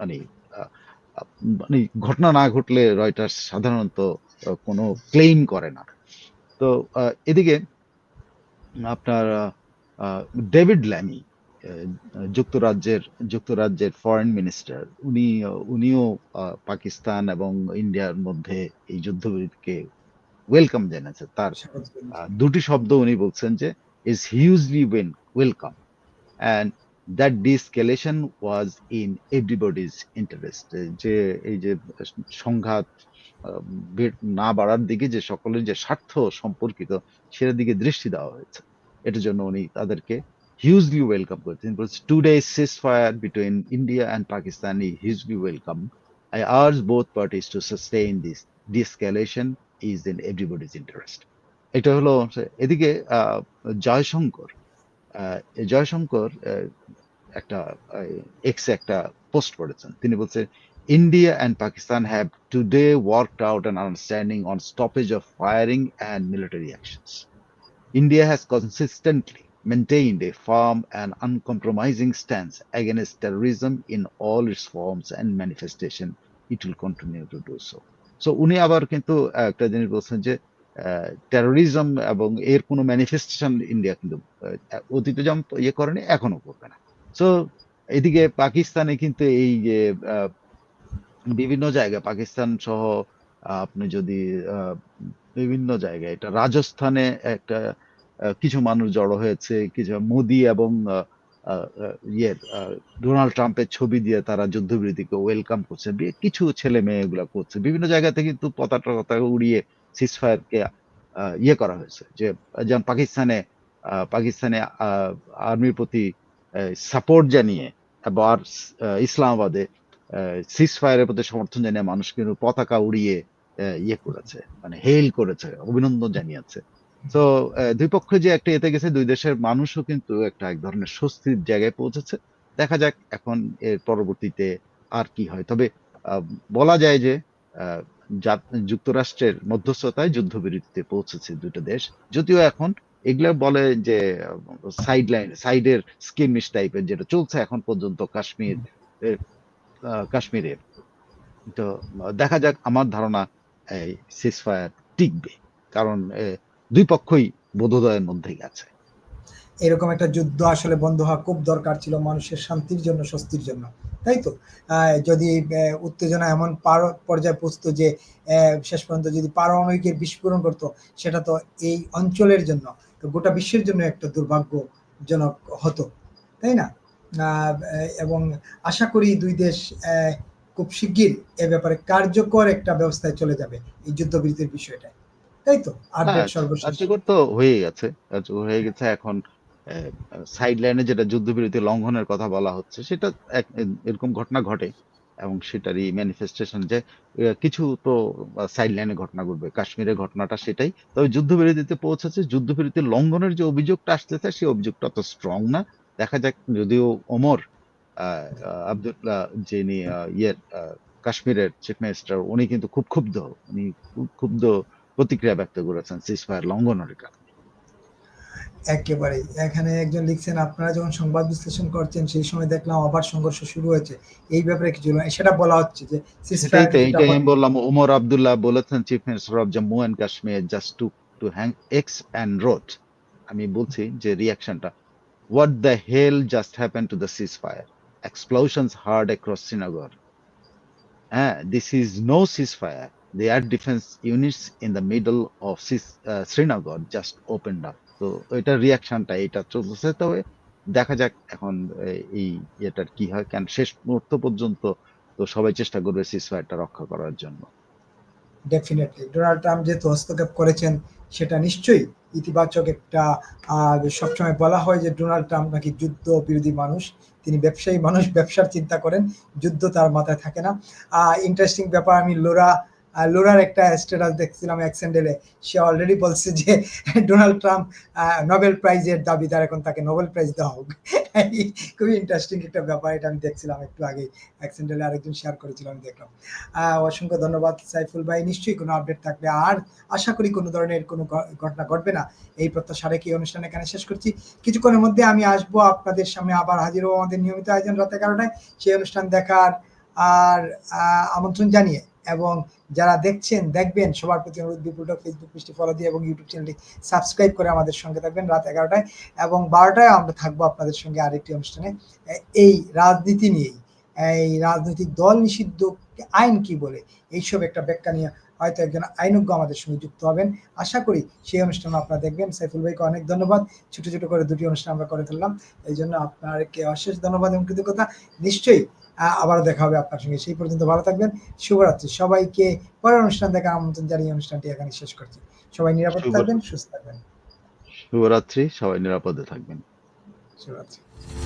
মানে মানে ঘটনা না ঘটলে রয়টার্স সাধারণত কোনো ক্লেইম করে না। তো এদিকে আপনার ডেভিড ল্যামি যুক্তরাজ্যের যুক্তরাজ্যের ফরেন মিনিস্টার উনি, উনিও পাকিস্তান এবং ইন্ডিয়ার মধ্যে এই যুদ্ধবিরতিকে ওয়েলকাম জানাচ্ছে তার দুটি শব্দ উনি বলছেন যে is hugely when welcome and that de-escalation was in everybody's interest যে এই যে সংঘাত না বাড়ার দিকে যে সকলের যে স্বার্থ সম্পর্কিত, সেটার দিকে দৃষ্টি দেওয়া হয়েছে। এটার জন্য উনি তাদেরকে হিউজলি ওয়েলকাম করেছেন। বলছে today ceasefire between India and Pakistan E hugely welcome I urge both parties to sustain this de-escalation is in everybody's interest এটা হলো, এদিকে জয়শঙ্কর জয়শঙ্কর একটা এক্সে একটা পোস্ট করেছেন তিনি বলছেন India and Pakistan have today worked out an understanding on stoppage of firing and military actions India has consistently maintained a firm and uncompromising stance against terrorism in all its forms and manifestation. It will continue to do so. So উনি আবার কিন্তু একটা জিনিস বলছেন যে terrorism এবং এর কোনো ম্যানিফেস্টেশন ইন্ডিয়া কিন্তু অতীতে যেমন ইয়ে করেনি এখনও করবে না। সো এদিকে পাকিস্তানে কিন্তু এই যে বিভিন্ন জায়গায় পাকিস্তান সহ আপনি যদি বিভিন্ন জায়গায়, এটা রাজস্থানে একটা কিছু মানুষ জড়ো হয়েছে, কিছু মোদি এবং ইয়ের ডোনাল্ড ট্রাম্পের ছবি দিয়ে তারা যুদ্ধবিরতিকে ওয়েলকাম করছে কিছু ছেলে মেয়ে এগুলা করছে। বিভিন্ন জায়গাতে কিন্তু পতাকা পতাকা উড়িয়ে সিসফায়ারকে ইয়ে করা হয়েছে যে, যেমন পাকিস্তানে পাকিস্তানে আর্মির প্রতি সাপোর্ট জানিয়ে আর ইসলামাবাদে সিসফায়ারের প্রতি সমর্থন জানিয়ে মানুষ কিন্তু পতাকা উড়িয়ে ইয়ে করেছে মানে হেল করেছে, অভিনন্দন জানিয়েছে। তো দুই পক্ষ যে একটা এতে গেছে, দুই দেশের মানুষও কিন্তু একটা এক ধরনের স্বস্তির জায়গায় পৌঁছেছে। দেখা যাক এখন এর পরবর্তীতে আর কি হয়। তবে বলা যায় যে যুক্তরাষ্ট্রের মধ্যস্থতায় যুদ্ধবিরতিতে পৌঁছেছে দুটো দেশ। যদিও এখন এগুলো বলে যে সাইড লাইন সাইডের স্কিমিশ টাইপের যেটা চলছে এখন পর্যন্ত কাশ্মীর কাশ্মীরে। তো দেখা যাক আমার ধারণা এই সিসফায়ার টিকবে। কারণ দুই পক্ষই বোধোদয়ের মধ্যেই আছে এরকম একটা যুদ্ধ আসলে বন্ধ হওয়া খুব দরকার ছিল মানুষের শান্তির জন্য, স্বস্তির জন্য। তাই তো? যদি উত্তেজনা এমন পার- পর্যায়ে পৌঁছতো যে শেষ পর্যন্ত যদি পারমাণবিকের বিস্ফোরণ করতো সেটা তো এই অঞ্চলের জন্য গোটা বিশ্বের জন্য একটা দুর্ভাগ্যজনক হতো তাই না? এবং আশা করি দুই দেশ খুব শিগগির এ ব্যাপারে কার্যকর একটা ব্যবস্থায় চলে যাবে এই যুদ্ধবিরতির বিষয়টা তাই তো? আপডেট হ্যাঁ, সর্বশেষ। কার্যকর তো হয়ে গেছে কার্যকর হয়ে গেছে এখন সাইড লাইনে যেটা যুদ্ধবিরতি লঙ্ঘনের কথা বলা হচ্ছে, সেটা এক- এরকম ঘটনা ঘটে এবং সেটারই ম্যানিফেস্টেশন যে কিছু তো সাইড লাইনে ঘটনা ঘটবে কাশ্মীরের ঘটনাটা সেটাই। তবে যুদ্ধবিরতিতে পৌঁছেছে, যুদ্ধবিরতি লঙ্ঘনের যে অভিযোগটা আসতেছে, সেই অভিযোগটা তো স্ট্রং না। দেখা যাক, যদিও ওমর আব্দুল্লাহ যিনি ইয়ের কাশ্মীরের চিফ মিনিস্টার উনি কিন্তু খুব ক্ষুব্ধ। উনি খুব ক্ষুব্ধ প্রতিক্রিয়া ব্যক্ত করেছেন সিসফায়ার লঙ্ঘনের কারণে। একেবারেই। এখানে একজন লিখছেন আপনারা যখন সংবাদ বিশ্লেষণ করছেন সেই সময় দেখলাম আবার সংঘর্ষ শুরু হয়েছে। এই ব্যাপারে কিছু? সেটা বলা হচ্ছে যে ceasefire এইটাই আমি বললাম ওমর আব্দুল্লাহ বলেছেন chief minister of Jammu and Kashmir just to to hang X and road আমি বলছি যে রিয়াকশনটা what the hell just happen to the ceasefire explosions heard across Srinagar হ্যাঁ this is no ceasefire the air defense units in the middle of uh, Srinagar just opened up. তো এটা রিয়াকশনটা এটা চলতেছে। তবে দেখা যাক এখন এই এটার কি হয়। কারণ শেষ মুহূর্ত পর্যন্ত তো সবাই চেষ্টা করবে সিসফায়ারটা রক্ষা করার জন্য। ডেফিনেটলি ডোনাল্ড ট্রাম্প যেহেতু হস্তক্ষেপ করেছেন, সেটা নিশ্চয়ই ইতিবাচক একটা সবসময় বলা হয় যে ডোনাল্ড ট্রাম্প নাকি যুদ্ধ বিরোধী মানুষ। তিনি ব্যবসায়ী মানুষ, ব্যবসার চিন্তা করেন, যুদ্ধ তার মাথায় থাকে না। ইন্টারেস্টিং ব্যাপার আমি লোরা লোরার একটা স্ট্যাটাস দেখছিলাম এক স্যান্ডেলে সে অলরেডি বলছে যে ডোনাল্ড ট্রাম্প নোবেল প্রাইজের দাবিদার এখন তাকে নোবেল প্রাইজ দেওয়া হোক খুবই ইন্টারেস্টিং একটা ব্যাপার, এটা আমি দেখছিলাম একটু আগে এক স্যান্ডেলে আরেকজন শেয়ার করেছিল, আমি দেখলাম। অসংখ্য ধন্যবাদ সাইফুল ভাই, নিশ্চয়ই কোনো আপডেট থাকবে। আর আশা করি কোনো ধরনের কোনো ঘটনা ঘটবে না। এই প্রত্যাশা রেখে অনুষ্ঠান এখানে শেষ করছি? কিছুক্ষণের মধ্যে আমি আসব আপনাদের সামনে, আবার হাজির হব আমাদের নিয়মিত আয়োজন রাত কারণে সেই অনুষ্ঠান দেখার আর আমন্ত্রণ জানিয়ে এবং যারা দেখছেন, দেখবেন, সবার প্রতি অনুরোধ বিপুলটা ফেসবুক পেজটি ফলো দিয়ে এবং ইউটিউব চ্যানেলটি সাবস্ক্রাইব করে আমাদের সঙ্গে থাকবেন রাত এগারোটায় এবং বারোটায় আমরা থাকব আপনাদের সঙ্গে আরেকটি অনুষ্ঠানে। এই রাজনীতি নিয়েই, এই রাজনৈতিক দল নিষিদ্ধ আইন কি বলে, এইসব একটা ব্যাখ্যা নিয়ে হয়তো একজন আইনজ্ঞ আমাদের সঙ্গে যুক্ত হবেন। আশা করি সেই অনুষ্ঠান আপনারা দেখবেন। সাইফুল ভাইকে অনেক ধন্যবাদ। ছোট ছোট করে দুটি অনুষ্ঠান আমরা করে ফেললাম এই জন্য আপনাকে অশেষ ধন্যবাদ এবং কৃতজ্ঞতা। নিশ্চয়ই আহ, আবারও দেখা হবে আপনার সঙ্গে। সেই পর্যন্ত ভালো থাকবেন। শুভরাত্রি। সবাইকে পরের অনুষ্ঠান দেখার আমন্ত্রণ জানিয়ে অনুষ্ঠানটি এখানে শেষ করছি। সবাই নিরাপদ থাকবেন সুস্থ থাকবেন। শুভরাত্রি। সবাই নিরাপদে থাকবেন। শুভরাত্রি।